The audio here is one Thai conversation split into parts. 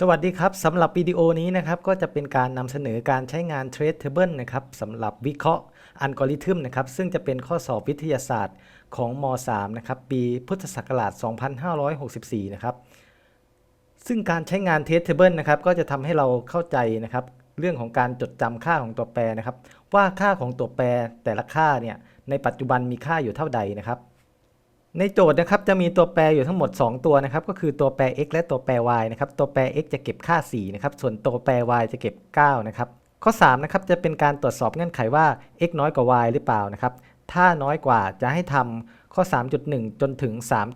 สวัสดีครับสำหรับวิดีโอนี้นะครับก็จะเป็นการนำเสนอการใช้งาน Trade Table นะครับสำหรับวิเคราะห์อัลกอริทึมนะครับซึ่งจะเป็นข้อสอบวิทยาศาสตร์ของม .3 นะครับปีพุทธศักราช 2564 นะครับซึ่งการใช้งาน Trade Table นะครับก็จะทำให้เราเข้าใจนะครับเรื่องของการจดจำค่าของตัวแปรนะครับว่าค่าของตัวแปรแต่ละค่าเนี่ยในปัจจุบันมีค่าอยู่เท่าใดนะครับ ในโจทย์นะครับจะมีตัวแปรอยู่ทั้งหมด 2 ตัวนะครับก็คือตัวแปร x และตัวแปร y นะครับตัวแปร x จะเก็บค่า4นะครับส่วนตัวแปร y จะเก็บ 9 นะครับข้อ3นะครับจะเป็นการตรวจสอบเงื่อนไขว่า x น้อยกว่า y หรือเปล่านะครับถ้าน้อยกว่าจะให้ทำข้อ 3.1 จนถึง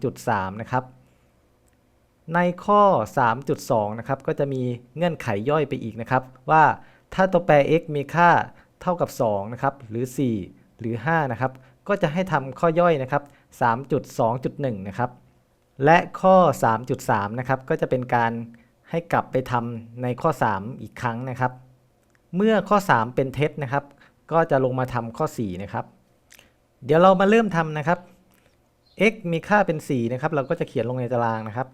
3.3 นะครับในข้อ 3.2 นะครับก็จะมีเงื่อนไขย่อยไปอีกนะครับว่าถ้าตัวแปร x มีค่าเท่ากับ2นะครับหรือ 4 หรือ5นะครับก็จะให้ทำข้อย่อยนะครับ 3.2.1 นะครับ และข้อ 3.3 นะครับ ก็จะเป็นการให้กลับไปทำในข้อ 3 อีกครั้งนะครับ เมื่อข้อ 3 เป็นเท็จนะครับ ก็จะลงมาทำข้อ 4 นะครับ เดี๋ยวเรามาเริ่มทำนะครับ x มีค่าเป็น 4 นะครับ เราก็จะเขียนลงในตารางนะครับ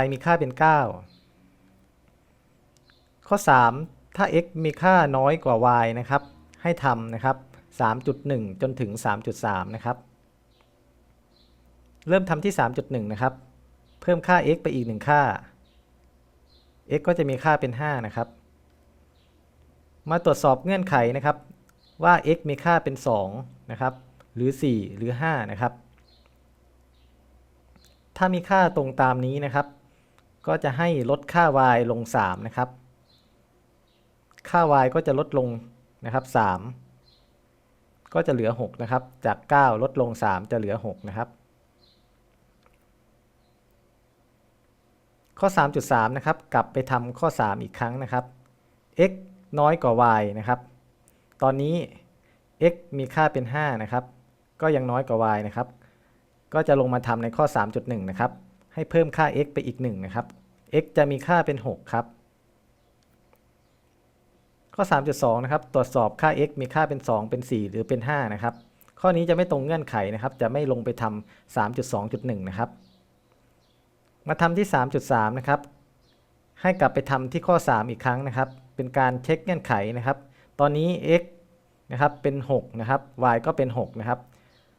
y มีค่าเป็น 9 ข้อ 3 ถ้า x มีค่าน้อยกว่า y นะครับ ให้ทำนะครับ 3.1 จนถึง 3.3 นะครับ เริ่มทำที่ 3.1 นะครับ เพิ่มค่า x ไปอีก 1 ค่า x ก็จะมีค่าเป็น 5 นะครับ มาตรวจสอบเงื่อนไขนะครับ ว่า x มีค่าเป็น 2 นะครับ หรือ 4 หรือ 5 นะครับ ถ้ามีค่าตรงตามนี้นะครับ ก็จะให้ลดค่า y ลง 3 นะครับ ค่า y ก็จะลดลงนะครับ 3 ก็จะเหลือ 6 นะครับ จาก 9 ลดลง 3 จะเหลือ 6 นะครับ ข้อ 3.3 นะครับ กลับไปทำข้อ 3 อีกครั้งนะครับ x น้อยกว่า y นะครับ ตอนนี้ x มีค่าเป็น 5 นะครับ ก็ยังน้อยกว่า y นะครับ ก็จะลงมาทำในข้อ 3.1 นะครับ ให้เพิ่มค่า x ไปอีก 1 นะครับ x จะมีค่าเป็น 6 ครับ ข้อ 3.2 นะครับ ตรวจสอบค่า x มีค่าเป็น 2 เป็น 4 หรือเป็น 5 นะครับ ข้อนี้จะไม่ตรงเงื่อนไขนะครับ จะไม่ลงไปทำ3.2.1 นะครับ มาทำที่ 3.3 นะครับ ให้กลับไปทำที่ข้อ 3 อีกครั้งนะครับ เป็นการเช็คเงื่อนไขนะครับ ตอนนี้ x นะครับเป็น 6 นะครับ y ก็เป็น 6 นะครับ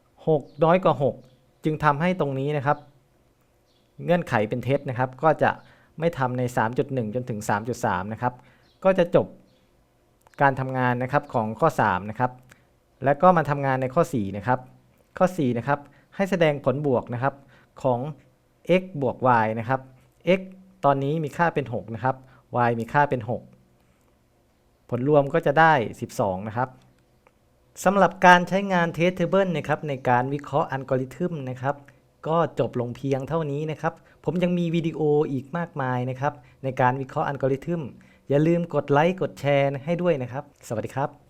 6 น้อยกว่า 6 จึงทำให้ตรงนี้นะครับ เงื่อนไขเป็นเท็จนะครับ ก็จะไม่ทำใน 3.1 จนถึง 3.3 นะครับ ก็จะจบ การทำงานนะครับของข้อ3นะครับและก็มาทำงานในข้อ4นะครับข้อ4นะครับให้แสดงผลบวกนะครับของ x บวก y นะครับ x ตอนนี้มีค่าเป็น 6 นะครับ y มีค่าเป็น 6 ผลรวมก็จะได้ 12 นะครับสำหรับการใช้งาน Test Table นะครับในการวิเคราะห์อัลกอริทึมนะครับก็จบลงเพียงเท่านี้นะครับ ผมยังมีวิดีโออีกมากมายนะครับในการวิเคราะห์อัลกอริทึม อย่าลืมกดไลค์กดแชร์ให้ด้วยนะครับ สวัสดีครับ